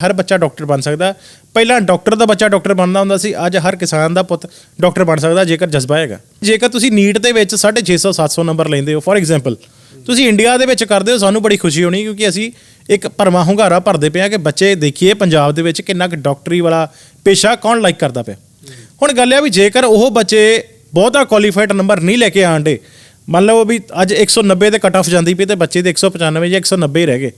ਹਰ ਬੱਚਾ ਡਾਕਟਰ ਬਣ ਸਕਦਾ ਪਹਿਲਾਂ ਡਾਕਟਰ ਦਾ ਬੱਚਾ ਡਾਕਟਰ ਬਣਦਾ ਹੁੰਦਾ ਸੀ, ਅੱਜ ਹਰ ਕਿਸਾਨ ਦਾ ਪੁੱਤ ਡਾਕਟਰ ਬਣ ਸਕਦਾ ਜੇਕਰ ਜਜ਼ਬਾ ਹੈਗਾ। ਜੇਕਰ ਤੁਸੀਂ ਨੀਟ ਦੇ ਵਿੱਚ 650 700 ਨੰਬਰ ਲੈਂਦੇ ਹੋ, ਫੋਰ ਐਗਜ਼ਾਮਪਲ, ਤੁਸੀਂ ਇੰਡੀਆ ਦੇ ਵਿੱਚ ਕਰਦੇ ਹੋ, ਸਾਨੂੰ ਬੜੀ ਖੁਸ਼ੀ ਹੋਣੀ, ਕਿਉਂਕਿ ਅਸੀਂ ਇੱਕ ਭਰਮਾ ਹੁੰਗਾਰਾ ਭਰਦੇ ਪਏ ਆ ਕਿ ਬੱਚੇ ਦੇਖੀਏ ਪੰਜਾਬ ਦੇ ਵਿੱਚ ਕਿੰਨਾ ਕੁ ਡਾਕਟਰੀ ਵਾਲਾ ਪੇਸ਼ਾ ਕੌਣ ਲਾਈਕ ਕਰਦਾ ਪਿਆ। ਹੁਣ ਗੱਲ ਇਹ ਆ ਵੀ ਜੇਕਰ ਉਹ ਬੱਚੇ ਬਹੁਤਾ ਕੁਆਲੀਫਾਈਡ ਨੰਬਰ ਨਹੀਂ ਲੈ ਕੇ ਆਂਡੇ ਮੰਨ ਲਓ ਵੀ ਅੱਜ 190 ਤੇ ਕੱਟ ਆਫ ਜਾਂਦੀ ਪਈ ਤੇ ਬੱਚੇ ਦੇ 195 ਜਾਂ 190 ਹੀ ਰਹਿ ਗਏ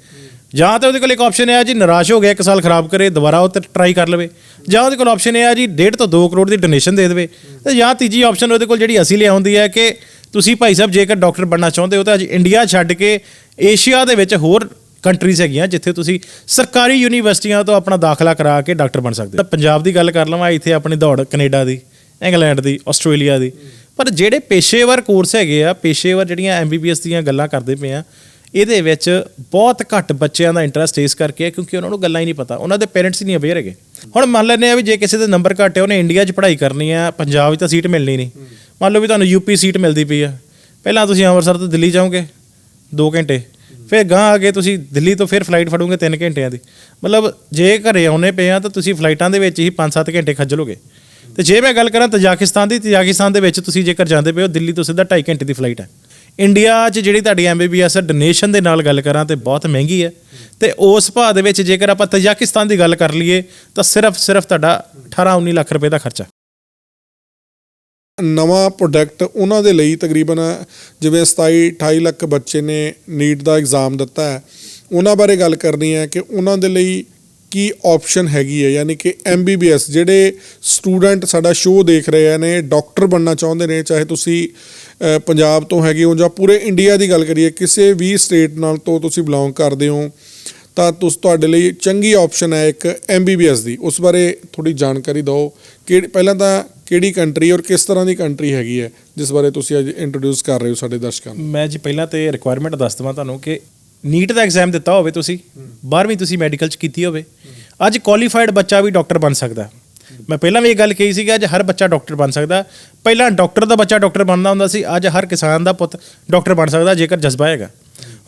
ਜਾਂ ਤਾਂ ਉਹਦੇ ਕੋਲ ਇੱਕ ਆਪਸ਼ਨ ਹੈ ਜੀ, ਨਿਰਾਸ਼ ਹੋ ਗਿਆ, ਇੱਕ ਸਾਲ ਖਰਾਬ ਕਰੇ, ਦੁਬਾਰਾ ਉਹ ਤੇ ਟਰਾਈ ਕਰ ਲਵੇ। ਜਾਂ ਉਹਦੇ ਕੋਲ ਆਪਸ਼ਨ ਹੈ ਜੀ 1.5 ਤੋਂ 2 ਕਰੋੜ ਦੀ ਡੋਨੇਸ਼ਨ ਦੇ ਦੇਵੇ। ਤੇ ਜਾਂ ਤੀਜੀ ਆਪਸ਼ਨ ਉਹਦੇ ਕੋਲ ਜਿਹੜੀ ਅਸੀਂ ਲਿਆਉਂਦੀ ਹੈ ਕਿ ਤੁਸੀਂ ਭਾਈ ਸਾਹਿਬ, ਜੇਕਰ ਡਾਕਟਰ ਬਣਨਾ ਚਾਹੁੰਦੇ ਹੋ ਤਾਂ ਅੱਜ ਇੰਡੀਆ ਛੱਡ ਕੇ ਏਸ਼ੀਆ ਦੇ ਵਿੱਚ ਹੋਰ ਕੰਟਰੀਜ਼ ਹੈਗੀਆਂ ਜਿੱਥੇ ਤੁਸੀਂ ਸਰਕਾਰੀ ਯੂਨੀਵਰਸਿਟੀਆਂ ਤੋਂ ਆਪਣਾ ਦਾਖਲਾ ਕਰਾ ਕੇ ਡਾਕਟਰ ਬਣ ਸਕਦੇ ਹੋ। ਤਾਂ ਪੰਜਾਬ ਦੀ ਗੱਲ ਕਰ ਲਵਾਂ, ਇੱਥੇ ਆਪਣੀ ਦੌੜ ਕੈਨੇਡਾ ਦੀ, ਇੰਗਲੈਂਡ ਦੀ, ਆਸਟ੍ਰੇਲੀਆ ਦੀ। ਪਰ ਜਿਹੜੇ ਪੇਸ਼ੇਵਰ ਕੋਰਸ ਹੈਗੇ ਆ, ਪੇਸ਼ੇਵਰ ਜਿਹੜੀਆਂ ਐਮਬੀਬੀਐਸ ਦੀਆਂ ਗੱਲਾਂ ਕਰਦੇ ਪਏ ਆ ਇਹਦੇ ਵਿੱਚ ਬਹੁਤ ਘੱਟ ਬੱਚਿਆਂ ਦਾ ਇੰਟਰਸਟ ਇਸ ਕਰਕੇ ਹੈ ਕਿਉਂਕਿ ਉਹਨਾਂ ਨੂੰ ਗੱਲਾਂ ਹੀ ਨਹੀਂ ਪਤਾ। ਉਹਨਾਂ ਦੇ ਪੇਰੈਂਟਸ ਹੀ ਨਹੀਂ ਅਵੇਅਰ ਹੈਗੇ। ਹੁਣ ਮੰਨ ਲੈਂਦੇ ਆ ਵੀ ਜੇ ਕਿਸੇ ਦੇ ਨੰਬਰ ਘੱਟ ਹੈ, ਉਹਨੇ ਇੰਡੀਆ 'ਚ ਪੜ੍ਹਾਈ ਕਰਨੀ ਆ ਪੰਜਾਬ 'ਚ ਤਾਂ ਸੀਟ ਮਿਲਣੀ ਨਹੀਂ। ਮੰਨ ਲਓ ਵੀ ਤੁਹਾਨੂੰ ਯੂਪੀ ਸੀਟ ਮਿਲਦੀ ਪਈ ਆ। ਪਹਿਲਾਂ ਤੁਸੀਂ ਅੰਮ੍ਰਿਤਸਰ ਤੋਂ ਦਿੱਲੀ ਜਾਓਗੇ 2 ਘੰਟੇ। ਫਿਰ ਗਾਂ ਆ ਕੇ ਤੁਸੀਂ ਦਿੱਲੀ ਤੋਂ ਫਿਰ ਫਲਾਈਟ ਫੜੋਗੇ 3 ਘੰਟਿਆਂ ਦੀ। ਮਤਲਬ ਜੇ ਘਰੇ ਆਉਨੇ ਪਏ ਆ, ਤਾਂ ਤੁਸੀਂ ਫਲਾਈਟਾਂ ਦੇ ਵਿੱਚ ਹੀ 5-7 ਘੰਟੇ ਖੱਜਲੋਗੇ ਤੇ ਜੇ ਮੈਂ ਗੱਲ ਕਰਾਂ ਤਜਾਕਿਸਤਾਨ ਦੀ, ਤਜਾਕਿਸਤਾਨ ਦੇ ਵਿੱਚ ਤੁਸੀਂ ਜੇਕਰ ਜਾਂਦੇ ਪਏ ਹੋ, ਦਿੱਲੀ ਤੋਂ ਸਿੱਧਾ 2.5 ਘੰਟੇ ਦੀ ਫਲਾਈਟ ਹੈ। ਇੰਡੀਆ 'ਚ ਜਿਹੜੀ ਤੁਹਾਡੀ ਐਮਬੀਬੀਐਸ ਡੋਨੇਸ਼ਨ ਦੇ ਨਾਲ ਗੱਲ ਕਰਾਂ ਤੇ ਬਹੁਤ ਮਹਿੰਗੀ ਹੈ। ਤੇ ਉਸ ਭਾਅ ਦੇ ਵਿੱਚ ਜੇਕਰ ਆਪਾਂ ਤਜਾਕਿਸਤਾਨ ਦੀ ਗੱਲ ਕਰ ਲਈਏ, ਤਾਂ ਸਿਰਫ ਸਿਰਫ ਤੁਹਾਡਾ 18-19 ਲੱਖ ਰੁਪਏ ਦਾ ਖਰਚਾ। ਨਵਾਂ ਪ੍ਰੋਡਕਟ ਉਹਨਾਂ ਦੇ ਲਈ ਤਕਰੀਬਨ ਜਿਵੇਂ 27 28 ਲੱਖ ਬੱਚੇ ਨੇ ਨੀਟ ਦਾ ਐਗਜ਼ਾਮ ਦਿੱਤਾ ਹੈ। ਉਹਨਾਂ ਬਾਰੇ ਗੱਲ ਕਰਨੀ ਹੈ ਕਿ ਉਹਨਾਂ ਦੇ ਲਈ ਕੀ ਆਪਸ਼ਨ ਹੈਗੀ ਹੈ, ਯਾਨੀ ਕਿ ਐਮਬੀਬੀਐਸ ਜਿਹੜੇ ਸਟੂਡੈਂਟ ਸਾਡਾ ਸ਼ੋਅ ਦੇਖ ਰਹੇ ਨੇ ਡਾਕਟਰ ਬਣਨਾ ਚਾਹੁੰਦੇ ਨੇ, ਚਾਹੇ ਤੁਸੀਂ ਪੰਜਾਬ ਤੋਂ ਹੈਗੇ ਹੋ ਜਾਂ ਪੂਰੇ ਇੰਡੀਆ ਦੀ ਗੱਲ ਕਰੀਏ ਕਿਸੇ ਵੀ ਸਟੇਟ ਨਾਲ ਤੋਂ ਤੁਸੀਂ ਬਿਲੋਂਗ ਕਰਦੇ ਹੋ ਤਾਂ ਤੁਸ ਤੁਹਾਡੇ ਲਈ ਚੰਗੀ ਆਪਸ਼ਨ ਹੈ ਇੱਕ ਐਮਬੀਬੀਐਸ ਦੀ। ਉਸ ਬਾਰੇ ਥੋੜੀ ਜਾਣਕਾਰੀ ਦਿਓ ਕਿ ਪਹਿਲਾਂ ਤਾਂ ਕਿਹੜੀ ਕੰਟਰੀ ਔਰ ਕਿਸ ਤਰ੍ਹਾਂ ਦੀ ਕੰਟਰੀ ਹੈਗੀ ਹੈ ਜਿਸ ਬਾਰੇ ਤੁਸੀਂ ਅੱਜ ਇੰਟਰੋਡਿਊਸ ਕਰ ਰਹੇ ਹੋ ਸਾਡੇ ਦਰਸ਼ਕਾਂ ਨੂੰ? ਮੈਂ ਜੀ ਪਹਿਲਾਂ ਤੇ ਰਿਕੁਆਇਰਮੈਂਟ ਦੱਸ ਦਵਾਂ ਤੁਹਾਨੂੰ ਕਿ ਨੀਟ ਦਾ ਐਗਜ਼ਾਮ ਦਿੱਤਾ ਹੋਵੇ ਤੁਸੀਂ 12ਵੀਂ ਤੁਸੀਂ ਮੈਡੀਕਲ ਚ ਕੀਤੀ ਹੋਵੇ ਅੱਜ ਕੁਆਲੀਫਾਈਡ ਬੱਚਾ ਵੀ ਡਾਕਟਰ ਬਣ ਸਕਦਾ। ਮੈਂ ਪਹਿਲਾਂ ਵੀ ਇਹ ਗੱਲ ਕਹੀ ਸੀ ਕਿ ਅੱਜ ਹਰ ਬੱਚਾ ਡਾਕਟਰ ਬਣ ਸਕਦਾ। ਪਹਿਲਾਂ ਡਾਕਟਰ ਦਾ ਬੱਚਾ ਡਾਕਟਰ ਬਣਦਾ ਹੁੰਦਾ ਸੀ, ਅੱਜ ਹਰ ਕਿਸਾਨ ਦਾ ਪੁੱਤ ਡਾਕਟਰ ਬਣ ਸਕਦਾ, ਜੇਕਰ ਜਜ਼ਬਾ ਹੈਗਾ।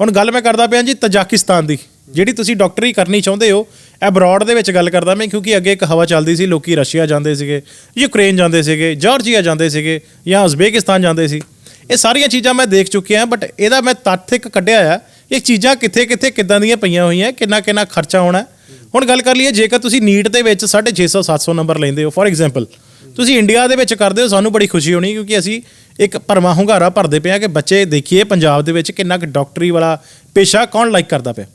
ਹੁਣ ਗੱਲ ਮੈਂ ਕਰਦਾ ਪਿਆ ਜੀ ਤਜਾਕਿਸਤਾਨ ਦੀ, ਜਿਹੜੀ ਤੁਸੀਂ ਡਾਕਟਰੀ ਕਰਨੀ ਚਾਹੁੰਦੇ ਹੋ ਐਬਰੋਡ ਦੇ ਵਿੱਚ ਗੱਲ ਕਰਦਾ ਮੈਂ, ਕਿਉਂਕਿ ਅੱਗੇ ਇੱਕ ਹਵਾ ਚੱਲਦੀ ਸੀ, ਲੋਕੀ ਰਸ਼ੀਆ ਜਾਂਦੇ ਸੀਗੇ, ਯੂਕਰੇਨ ਜਾਂਦੇ ਸੀਗੇ, ਜਾਰਜੀਆ ਜਾਂਦੇ ਸੀਗੇ, ਜਾਂ ਉਜ਼ਬੇਕਿਸਤਾਨ ਜਾਂਦੇ ਸੀ। ਇਹ ਸਾਰੀਆਂ ਚੀਜ਼ਾਂ ਮੈਂ ਦੇਖ ਚੁੱਕਿਆ ਬਟ ਇਹਦਾ ਮੈਂ ਤੱਥ ਇੱਕ ਕੱਢਿਆ ਆ, ਇਹ ਚੀਜ਼ਾਂ ਕਿੱਥੇ ਕਿੱਥੇ ਕਿੱਦਾਂ ਦੀਆਂ ਪਈਆਂ ਹੋਈਆਂ ਕਿੰਨਾ ਕਿੰਨਾ ਖਰਚਾ ਹੋਣਾ ਹੁਣ ਗੱਲ ਕਰ ਲਈਏ, ਜੇਕਰ ਤੁਸੀਂ ਨੀਟ ਦੇ ਵਿੱਚ 650 700 ਨੰਬਰ ਲੈਂਦੇ ਹੋ ਫੋਰ ਐਗਜ਼ਾਮਪਲ ਤੁਸੀਂ ਇੰਡੀਆ ਦੇ ਵਿੱਚ ਕਰਦੇ ਹੋ, ਸਾਨੂੰ ਬੜੀ ਖੁਸ਼ੀ ਹੋਣੀ, ਕਿਉਂਕਿ ਅਸੀਂ ਇੱਕ ਭਰਮਾ ਹੁੰਗਾਰਾ ਭਰਦੇ ਪਏ ਆ ਕਿ ਬੱਚੇ ਦੇਖੀਏ ਪੰਜਾਬ ਦੇ ਵਿੱਚ ਕਿੰਨਾ ਕੁ ਡਾਕਟਰੀ ਵਾਲਾ ਪੇਸ਼ਾ ਕੌਣ ਲਾਈਕ ਕਰਦਾ ਪਿਆ।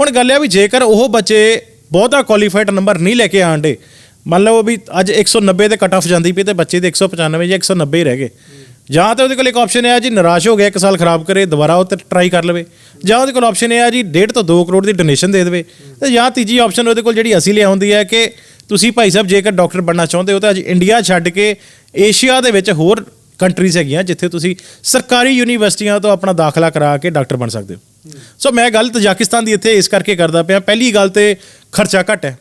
ਹੁਣ ਗੱਲ ਇਹ ਆ ਵੀ ਜੇਕਰ ਉਹ ਬੱਚੇ ਬਹੁਤਾ ਕੁਆਲੀਫਾਈਡ ਨੰਬਰ ਨਹੀਂ ਲੈ ਕੇ ਆਂਡੇ ਮੰਨ ਲਓ ਵੀ ਅੱਜ 190 ਤੇ ਕੱਟ ਆਫ ਜਾਂਦੀ ਪਈ ਤੇ ਬੱਚੇ ਦੇ 195 ਜਾਂ 190 ਹੀ ਰਹਿ ਗਏ ਜਾਂ ਤਾਂ ਉਹਦੇ ਕੋਲ ਇੱਕ ਆਪਸ਼ਨ ਹੈ ਜੀ, ਨਿਰਾਸ਼ ਹੋ ਗਿਆ, ਇੱਕ ਸਾਲ ਖਰਾਬ ਕਰੇ, ਦੁਬਾਰਾ ਉਹ ਤੇ ਟਰਾਈ ਕਰ ਲਵੇ। ਜਾਂ ਉਹਦੇ ਕੋਲ ਆਪਸ਼ਨ ਹੈ ਜੀ 1.5 ਤੋਂ 2 ਕਰੋੜ ਦੀ ਡੋਨੇਸ਼ਨ ਦੇ ਦੇਵੇ। ਤੇ ਜਾਂ ਤੀਜੀ ਆਪਸ਼ਨ ਉਹਦੇ ਕੋਲ ਜਿਹੜੀ ਅਸੀਂ ਲਿਆਉਂਦੀ ਹੈ ਕਿ ਤੁਸੀਂ ਭਾਈ ਸਾਹਿਬ ਜੇਕਰ ਡਾਕਟਰ ਬਣਨਾ ਚਾਹੁੰਦੇ ਹੋ ਤਾਂ ਅੱਜ ਇੰਡੀਆ ਛੱਡ ਕੇ ਏਸ਼ੀਆ ਦੇ ਵਿੱਚ ਹੋਰ ਕੰਟਰੀਜ਼ ਹੈਗੀਆਂ ਜਿੱਥੇ ਤੁਸੀਂ ਸਰਕਾਰੀ ਯੂਨੀਵਰਸਿਟੀਆਂ ਤੋਂ ਆਪਣਾ ਦਾਖਲਾ ਕਰਾ ਕੇ ਡਾਕਟਰ ਬਣ ਸਕਦੇ ਹੋ। ਸੋ ਮੈਂ ਗੱਲ ਤਜਾਕਿਸਤਾਨ ਦੀ ਇੱਥੇ ਇਸ ਕਰਕੇ ਕਰਦਾ ਪਿਆ, ਪਹਿਲੀ ਗੱਲ ਤੇ ਖਰਚਾ ਘੱਟ ਹੈ।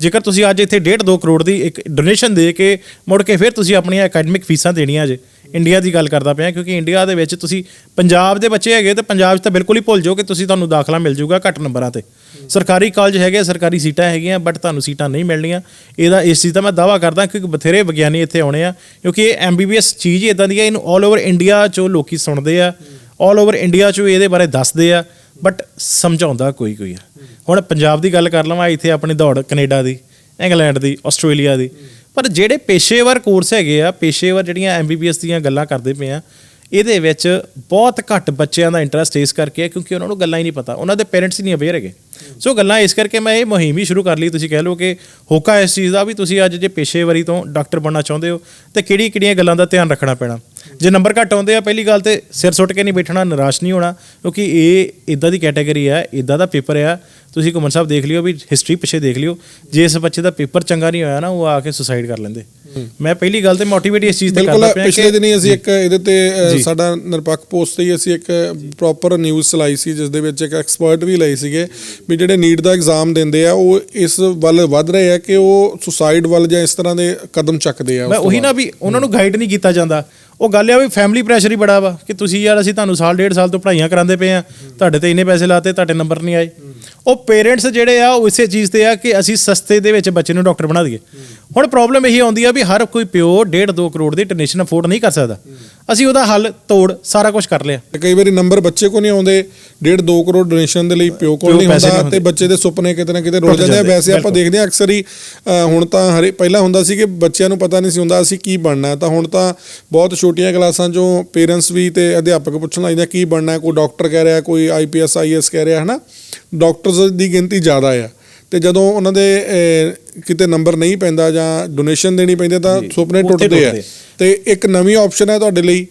ਜੇਕਰ ਤੁਸੀਂ ਅੱਜ ਇੱਥੇ 1.5 2 ਕਰੋੜ ਦੀ ਇੱਕ ਡੋਨੇਸ਼ਨ ਦੇ ਕੇ ਮੁੜ ਕੇ ਫਿਰ ਤੁਸੀਂ ਆਪਣੀਆਂ ਅਕੈਡਮਿਕ ਫੀਸਾਂ ਦੇਣੀਆਂ ਜੇ ਇੰਡੀਆ ਦੀ ਗੱਲ ਕਰਦਾ ਪਿਆ, ਕਿਉਂਕਿ ਇੰਡੀਆ ਦੇ ਵਿੱਚ ਤੁਸੀਂ ਪੰਜਾਬ ਦੇ ਬੱਚੇ ਹੈਗੇ ਤੇ ਪੰਜਾਬ 'ਚ ਤਾਂ ਬਿਲਕੁਲ ਹੀ ਭੁੱਲ ਜਾਓ ਕਿ ਤੁਸੀਂ ਤੁਹਾਨੂੰ ਦਾਖਲਾ ਮਿਲ ਜਾਊਗਾ ਘੱਟ ਨੰਬਰਾਂ ਤੇ। ਸਰਕਾਰੀ ਕਾਲਜ ਹੈਗੇ ਸਰਕਾਰੀ ਸੀਟਾਂ ਹੈਗੀਆਂ ਬਟ ਤੁਹਾਨੂੰ ਸੀਟਾਂ ਨਹੀਂ ਮਿਲਣੀਆਂ। ਇਹਦਾ, ਇਸ ਚੀਜ਼ ਦਾ ਮੈਂ ਦਾਵਾ ਕਰਦਾ, ਕਿਉਂਕਿ ਬਥੇਰੇ ਵਿਗਿਆਨੀ ਇੱਥੇ ਆਉਣੇ ਆ, ਕਿਉਂਕਿ ਇਹ ਐਮਬੀਬੀਐਸ ਚੀਜ਼ ਹੀ ਇਦਾਂ ਦੀ ਹੈ ਇਹਨੂੰ 올 ਓਵਰ ਇੰਡੀਆ 'ਚੋਂ ਲੋਕੀ ਸੁਣਦੇ ਆ 올 ਓਵਰ ਇੰਡੀਆ 'ਚੋਂ ਇਹਦੇ ਬਾਰੇ ਦੱਸਦੇ ਆ ਬਟ ਸਮਝਾਉਂਦਾ ਕੋਈ ਕੋਈ ਆ। ਹੁਣ ਪੰਜਾਬ ਦੀ ਗੱਲ ਕਰ ਲਵਾਂ, ਇੱਥੇ ਆਪਣੀ ਦੌੜ ਕੈਨੇਡਾ ਦੀ, ਇੰਗਲੈਂਡ ਦੀ, ਆਸਟ੍ਰੇਲੀਆ ਦੀ। ਪਰ ਜਿਹੜੇ ਪੇਸ਼ੇਵਰ ਕੋਰਸ ਹੈਗੇ ਆ ਪੇਸ਼ੇਵਰ ਜਿਹੜੀਆਂ ਐਮਬੀਬੀਐਸ ਦੀਆਂ ਗੱਲਾਂ ਕਰਦੇ ਪਏ ਆ ਇਹਦੇ ਵਿੱਚ ਬਹੁਤ ਘੱਟ ਬੱਚਿਆਂ ਦਾ ਇੰਟਰਸਟ ਇਸ ਕਰਕੇ ਹੈ ਕਿਉਂਕਿ ਉਹਨਾਂ ਨੂੰ ਗੱਲਾਂ ਹੀ ਨਹੀਂ ਪਤਾ। ਉਹਨਾਂ ਦੇ ਪੇਰੈਂਟਸ ਹੀ ਨਹੀਂ ਅਵੇਅਰ ਹੈਗੇ। ਸੋ ਗੱਲਾਂ ਇਸ ਕਰਕੇ ਮੈਂ ਇਹ ਮੁਹਿੰਮ ਹੀ ਸ਼ੁਰੂ ਕਰ ਲਈ। ਤੁਸੀਂ ਕਹਿ ਲਓ ਕਿ ਹੋਕਾ ਇਸ ਚੀਜ਼ ਦਾ ਵੀ ਤੁਸੀਂ ਅੱਜ ਜੇ ਪੇਸ਼ੇਵਰੀ ਤੋਂ ਡਾਕਟਰ ਬਣਨਾ ਚਾਹੁੰਦੇ ਹੋ, ਤੇ ਕਿਹੜੀ ਕਿਹੜੀਆਂ ਗੱਲਾਂ ਦਾ ਧਿਆਨ ਰੱਖਣਾ ਪੈਣਾ। ਜੇ ਨੰਬਰ ਘੱਟ ਆਉਂਦੇ ਆ, ਪਹਿਲੀ ਗੱਲ ਤੇ ਸਿਰ ਸੁੱਟ ਕੇ ਨਹੀਂ ਬੈਠਣਾ, ਨਿਰਾਸ਼ ਨਹੀਂ ਹੋਣਾ, ਕਿਉਂਕਿ ਇਹ ਇਦਾਂ ਦੀ ਕੈਟਾਗਰੀ ਹੈ ਇਦਾਂ ਦਾ ਪੇਪਰ ਆ। ਤੁਸੀਂ ਘੁੰਮਣ ਸਾਹਿਬ ਦੇਖ ਲਿਓ ਵੀ ਹਿਸਟਰੀ ਪਿੱਛੇ ਦੇਖ ਲਿਓ। ਜੇ ਇਸ ਬੱਚੇ ਦਾ ਪੇਪਰ ਚੰਗਾ ਨਹੀਂ ਹੋਇਆ ਨਾ, ਉਹ ਆ ਕੇ ਸੁਸਾਈਡ ਕਰ ਲੈਂਦੇ। ਮੈਂ ਪਹਿਲੀ ਗੱਲ ਤੇ ਮੋਟੀਵੇਟ ਇਸ ਚੀਜ਼ ਤੇ ਕਰਦਾ ਪਿਆ ਪਿਛਲੇ ਦਿਨੀ ਅਸੀਂ ਇੱਕ ਇਹਦੇ ਤੇ ਸਾਡਾ ਨਿਰਪੱਖ ਪੋਸਟ ਤੇ ਅਸੀਂ ਇੱਕ ਪ੍ਰੋਪਰ ਨਿਊਜ਼ ਚਲਾਈ ਸੀ ਜਿਸ ਦੇ ਵਿੱਚ ਇੱਕ ਐਕਸਪਰਟ ਵੀ ਲਏ ਸੀਗੇ ਵੀ ਜਿਹੜੇ ਨੀਟ ਦਾ ਐਗਜ਼ਾਮ ਦਿੰਦੇ ਆ ਉਹ ਇਸ ਵੱਲ ਵੱਧ ਰਹੇ ਆ ਕਿ ਉਹ ਸੁਸਾਈਡ ਵੱਲ ਜਾਂ ਇਸ ਤਰ੍ਹਾਂ ਦੇ ਕਦਮ ਚੱਕਦੇ ਆ ਮੈਂ ਉਹੀ ਨਾ। ਵੀ ਉਹਨਾਂ ਨੂੰ ਗਾਈਡ ਨਹੀਂ ਕੀਤਾ ਜਾਂਦਾ। ਉਹ ਗੱਲ ਆ ਵੀ ਫੈਮਿਲੀ ਪ੍ਰੈਸ਼ਰ ਹੀ ਬੜਾ ਵਾ ਕਿ ਤੁਸੀਂ ਯਾਰ ਅਸੀਂ ਤੁਹਾਨੂੰ ਸਾਲ, ਡੇਢ ਸਾਲ ਤੋਂ ਪੜ੍ਹਾਈਆਂ ਕਰਾਉਂਦੇ ਪਏ ਆ ਤੁਹਾਡੇ ਤੇ ਇੰਨੇ ਪੈਸੇ ਲਾਤੇ, ਤੁਹਾਡੇ ਨੰਬਰ ਨਹੀਂ ਆਏ। ਉਹ ਪੇਰੈਂਟਸ ਜਿਹੜੇ ਆ, ਉਹ ਇਸੇ ਚੀਜ਼ ਤੇ ਆ ਕਿ ਅਸੀਂ ਸਸਤੇ ਦੇ ਵਿੱਚ ਬੱਚੇ ਨੂੰ ਡਾਕਟਰ ਬਣਾ ਦਈਏ। ਹੁਣ ਪ੍ਰੋਬਲਮ ਇਹੀ ਆਉਂਦੀ ਆ ਵੀ ਹਰ ਕੋਈ ਪਿਓ ਡੇਢ 2 ਕਰੋੜ ਦੀ ਟੈਨਸ਼ਨ ਅਫੋਰਡ ਨਹੀਂ ਕਰ ਸਕਦਾ। ਅਸੀਂ ਉਹਦਾ ਹੱਲ ਤੋੜ ਸਾਰਾ ਕੁਝ ਕਰ ਲਿਆ। ਤੇ ਕਈ ਵਾਰੀ ਨੰਬਰ ਬੱਚੇ ਕੋ ਨਹੀਂ ਆਉਂਦੇ 1.5 2 ਕਰੋੜ ਡੋਨੇਸ਼ਨ ਦੇ ਲਈ ਪਿਓ ਕੋਲ ਨਹੀਂ ਹੁੰਦਾ ਤੇ ਬੱਚੇ ਦੇ ਸੁਪਨੇ ਕਿਤੇ ਨਾ ਕਿਤੇ ਰੁਲ ਜਾਂਦੇ ਆ। ਵੈਸੇ ਆਪਾਂ। ਦੇਖਦੇ ਆ ਅਕਸਰ ਹੀ ਹੁਣ ਤਾਂ ਹਰੇ ਪਹਿਲਾਂ ਹੁੰਦਾ ਸੀ ਕਿ ਬੱਚਿਆਂ ਨੂੰ ਪਤਾ ਨਹੀਂ ਸੀ ਹੁੰਦਾ ਅਸੀਂ ਕੀ ਬਣਨਾ। ਹੈ ਤਾਂ ਹੁਣ ਤਾਂ ਬਹੁਤ ਛੋਟੀਆਂ ਕਲਾਸਾਂ 'ਚੋਂ ਪੇਰੈਂਟਸ ਵੀ ਤੇ ਅਧਿਆਪਕ ਪੁੱਛਣ ਲੱਗਦੇ ਆ ਕੀ ਬਣਨਾ ਹੈ? ਕੋਈ ਡਾਕਟਰ ਕਹਿ ਰਿਹਾ ਕੋਈ ਆਈਪੀਐਸ ਆਈਐਸ ਕਹਿ ਰਿਹਾ ਹਨਾ? ਡਾਕਟਰਸ ਦੀ ਗਿਣਤੀ ਜ਼ਿਆਦਾ ਆ। ਤੇ ਜਦੋਂ ਉਹਨਾਂ ਦੇ ਕਿਤੇ ਨੰਬਰ ਨਹੀਂ ਪੈਂਦਾ ਜਾਂ ਡੋਨੇਸ਼ਨ ਦੇਣੀ ਪੈਂਦੀ ਤਾਂ ਸੁਪਨੇ ਟੁੱਟਦੇ ਆ। ਤੇ ਇੱਕ ਨਵੀਂ ਆਪਸ਼ਨ ਹੈ ਤੁਹਾਡੇ ਲਈ।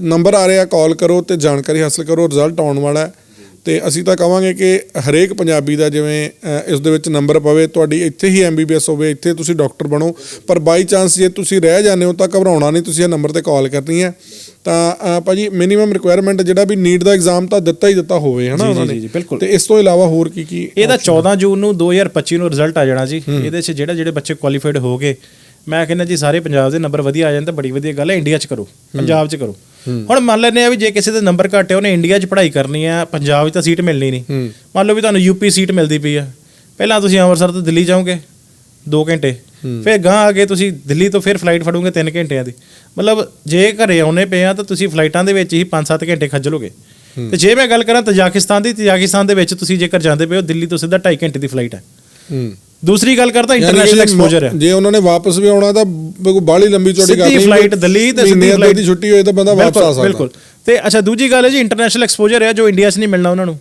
ਨੰਬਰ ਆ ਰਿਹਾ ਕਾਲ ਕਰੋ ਤੇ ਜਾਣਕਾਰੀ ਹਾਸਲ ਕਰੋ ਰਿਜ਼ਲਟ ਆਉਣ ਵਾਲਾ ਹੈ। ਤੇ ਅਸੀਂ ਤਾਂ ਕਵਾਂਗੇ ਕਿ ਹਰੇਕ ਪੰਜਾਬੀ ਦਾ ਜਿਵੇਂ ਇਸ ਦੇ ਵਿੱਚ ਨੰਬਰ ਪਵੇ ਤੁਹਾਡੀ ਇੱਥੇ ਹੀ ਐਮਬੀਬੀਐਸ ਹੋਵੇ ਇੱਥੇ ਤੁਸੀਂ ਡਾਕਟਰ ਬਣੋ ਪਰ ਬਾਈ ਚਾਂਸ ਜੇ ਤੁਸੀਂ ਰਹਿ ਜਾਂਦੇ ਹੋ ਤਾਂ ਘਬਰਾਉਣਾ ਨਹੀਂ ਤੁਸੀਂ ਇਹ ਨੰਬਰ ਤੇ ਕਾਲ ਕਰਨੀ ਹੈ। ਤਾਂ ਭਾਜੀ ਮਿਨੀਮਮ ਰਿਕੁਆਇਰਮੈਂਟ ਜਿਹੜਾ ਵੀ ਨੀਟ ਦਾ ਐਗਜ਼ਾਮ ਤਾਂ ਦਿੱਤਾ ਹੀ ਦਿੱਤਾ ਹੋਵੇ ਹਨਾ ਉਹਨਾਂ ਨੇ। ਤੇ ਇਸ ਤੋਂ ਇਲਾਵਾ ਹੋਰ ਕੀ ਕੀ ਇਹਦਾ 14 ਜੂਨ ਨੂੰ 2025 ਨੂੰ ਰਿਜ਼ਲਟ ਆ ਜਾਣਾ ਜੀ। ਇਹਦੇ 'ਚ ਜਿਹੜਾ ਜਿਹੜੇ ਬੱਚੇ ਕੁਆਲੀਫਾਈਡ ਹੋ ਗਏ ਮੈਂ ਕਹਿੰਦਾ ਜੀ ਸਾਰੇ ਪੰਜਾਬ ਦੇ ਨੰਬਰ ਵਧੀਆ ਆ ਜਾਣ ਤਾਂ ਬੜੀ ਵਧੀਆ ਗੱਲ ਹੈ ਇੰਡੀਆ 'ਚ ਕਰੋ ਪੰਜਾਬ 'ਚ ਕਰੋ। ਹੁਣ ਮੰਨ ਲੈਂਦੇ ਆ ਵੀ ਜੇ ਕਿਸੇ ਦੇ ਨੰਬਰ ਘੱਟ ਹੈ ਉਹਨੇ ਇੰਡੀਆ 'ਚ ਪੜ੍ਹਾਈ ਕਰਨੀ ਆ ਪੰਜਾਬ 'ਚ ਤਾਂ ਸੀਟ ਮਿਲਣੀ ਨਹੀਂ। ਮੰਨ ਲਓ ਵੀ ਤੁਹਾਨੂੰ ਯੂਪੀ ਸੀਟ ਮਿਲਦੀ ਪਈ ਆ। ਪਹਿਲਾਂ ਤੁਸੀਂ ਅੰਮ੍ਰਿਤਸਰ ਤੋਂ ਦਿੱਲੀ ਜਾਓਗੇ 2 ਘੰਟੇ। ਫਿਰ ਗਾਂ ਆ ਕੇ ਤੁਸੀਂ ਦਿੱਲੀ ਤੋਂ ਫਿਰ ਫਲਾਈਟ ਫੜੋਗੇ 3 ਘੰਟਿਆਂ ਦੀ। ਮਤਲਬ ਜੇ ਘਰੇ ਆਉਨੇ ਪਏ ਆ ਤਾਂ ਤੁਸੀਂ ਫਲਾਈਟਾਂ ਦੇ ਵਿੱਚ ਹੀ 5-7 ਘੰਟੇ ਖੱਜਲੋਗੇ। ਤੇ ਜੇ ਮੈਂ ਗੱਲ ਕਰਾਂ ਤਜਾਕਿਸਤਾਨ ਦੀ ਤਜਾਕਿਸਤਾਨ ਦੇ ਵਿੱਚ ਤੁਸੀਂ ਜੇਕਰ ਜਾਂਦੇ ਪਏ ਹੋ ਦਿੱਲੀ ਤੋਂ ਸਿੱਧਾ 2.5 ਘੰਟੇ ਦੀ ਫਲਾਈਟ ਹੂੰ। ਦੂਸਰੀ ਗੱਲ ਕਰਦਾ ਇੰਟਰਨੈਸ਼ਨਲ ਐਕਸਪੋਜ਼ਰ ਹੈ। ਜੇ ਉਹਨਾਂ ਨੇ ਵਾਪਸ ਵੀ ਆਉਣਾ ਤਾਂ ਕੋਈ ਬਾਹਲੀ ਲੰਬੀ ਚੌੜੀ ਗੱਲ ਸਿੱਧੀ ਨਹੀਂ ਫਲਾਈਟ ਦਿੱਲੀ ਤੇ ਸਿੱਧੀ ਫਲਾਈਟ ਦੀ ਛੁੱਟੀ ਹੋਏ ਤਾਂ ਬੰਦਾ ਵਾਪਸ ਆ ਸਕਦਾ। ਬਿਲਕੁਲ। ਤੇ ਅੱਛਾ ਦੂਜੀ ਗੱਲ ਹੈ ਜੀ ਇੰਟਰਨੈਸ਼ਨਲ ਐਕਸਪੋਜ਼ਰ ਹੈ ਜੋ ਇੰਡੀਆ 'ਚ ਨਹੀਂ ਮਿਲਣਾ ਉਹਨਾਂ ਨੂੰ।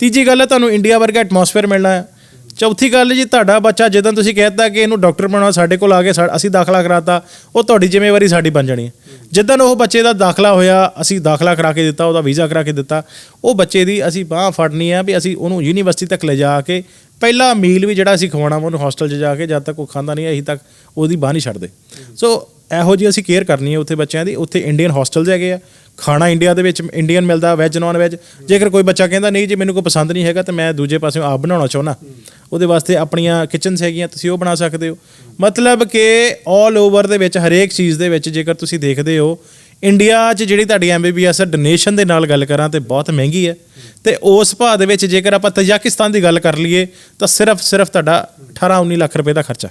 ਤੀਜੀ ਗੱਲ ਹੈ ਤੁਹਾਨੂੰ ਇੰਡੀਆ ਵਰਗਾ ਐਟਮੋਸਫੇਅਰ ਮਿਲਣਾ ਹੈ। ਚੌਥੀ ਗੱਲ ਜੀ, ਤੁਹਾਡਾ ਬੱਚਾ ਜਦੋਂ ਤੁਸੀਂ ਕਹਿਤਾ ਕਿ ਇਹਨੂੰ ਡਾਕਟਰ ਬਣਾਉਣਾ ਸਾਡੇ ਕੋਲ ਆ ਕੇ ਸਾ- ਅਸੀਂ ਦਾਖਲਾ ਕਰਾਤਾ, ਉਹ ਤੁਹਾਡੀ ਜ਼ਿੰਮੇਵਾਰੀ ਸਾਡੀ ਬਣ ਜਾਣੀ ਹੈ। ਜਿੱਦਣ ਉਹ ਬੱਚੇ ਦਾ ਦਾਖਲਾ ਹੋਇਆ, ਅਸੀਂ ਦਾਖਲਾ ਕਰਾ ਕੇ ਦਿੱਤਾ, ਉਹਦਾ ਵੀਜ਼ਾ ਕਰਾ ਕੇ ਦਿੱਤਾ, ਉਹ ਬੱਚੇ ਦੀ ਅਸੀਂ ਬਾਹ ਫੜਨੀ ਆ ਵੀ ਅਸੀਂ ਉਹਨੂੰ ਯੂਨੀਵਰਸਿਟੀ ਤੱਕ ਲੈ ਜਾ ਕੇ, ਪਹਿਲਾ ਮੀਲ ਵੀ ਜਿਹੜਾ ਅਸੀਂ ਖਵਾਉਣਾ ਵਾ ਉਹਨੂੰ ਹੋਸਟਲ 'ਚ ਜਾ ਕੇ, ਜਦ ਤੱਕ ਉਹ ਖਾਂਦਾ ਨਹੀਂ ਅਸੀਂ ਤੱਕ ਉਹਦੀ ਬਾਹ ਨਹੀਂ ਛੱਡਦੇ। ਸੋ ਇਹੋ ਜਿਹੀ ਅਸੀਂ ਕੇਅਰ ਕਰਨੀ ਹੈ ਉੱਥੇ ਬੱਚਿਆਂ ਦੀ, ਉੱਥੇ ਇੰਡੀਅਨ ਹੋਸਟਲਸ ਹੈਗੇ ਆ ਖਾਣਾ ਇੰਡੀਆ ਦੇ ਵਿੱਚ ਇੰਡੀਅਨ ਮਿਲਦਾ ਵੈਜ ਨਾਨ ਵੈਜ ਜੇਕਰ ਕੋਈ ਬੱਚਾ ਕਹਿੰਦਾ, ਨਹੀਂ ਜੀ, ਮੈਨੂੰ ਕੋਈ ਪਸੰਦ ਨਹੀਂ ਹੈਗਾ, ਤਾਂ ਮੈਂ ਦੂਜੇ ਪਾਸਿਓਂ ਆਪ ਬਣਾਉਣਾ ਚਾਹੁੰਦਾ। ਉਹਦੇ ਵਾਸਤੇ ਆਪਣੀਆਂ ਕਿਚਨਸ ਹੈਗੀਆਂ, ਤੁਸੀਂ ਉਹ ਬਣਾ ਸਕਦੇ ਹੋ। ਮਤਲਬ ਕਿ 올 ਓਵਰ ਦੇ ਵਿੱਚ, ਹਰੇਕ ਚੀਜ਼ ਦੇ ਵਿੱਚ, ਜੇਕਰ ਤੁਸੀਂ ਦੇਖਦੇ ਹੋ, ਇੰਡੀਆ 'ਚ ਜਿਹੜੀ ਤੁਹਾਡੀ ਐਮਬੀਬੀਐਸ ਡੋਨੇਸ਼ਨ ਦੇ ਨਾਲ ਗੱਲ ਕਰਾਂ, ਤੇ ਬਹੁਤ ਮਹਿੰਗੀ ਹੈ। ਤੇ ਉਸ ਭਾਅ ਦੇ ਵਿੱਚ ਜੇਕਰ ਆਪਾਂ ਤਜਾਕਿਸਤਾਨ ਦੀ ਗੱਲ ਕਰ ਲਈਏ, ਤਾਂ ਸਿਰਫ ਸਿਰਫ ਤੁਹਾਡਾ 18 19 ਲੱਖ ਰੁਪਏ ਦਾ ਖਰਚਾ।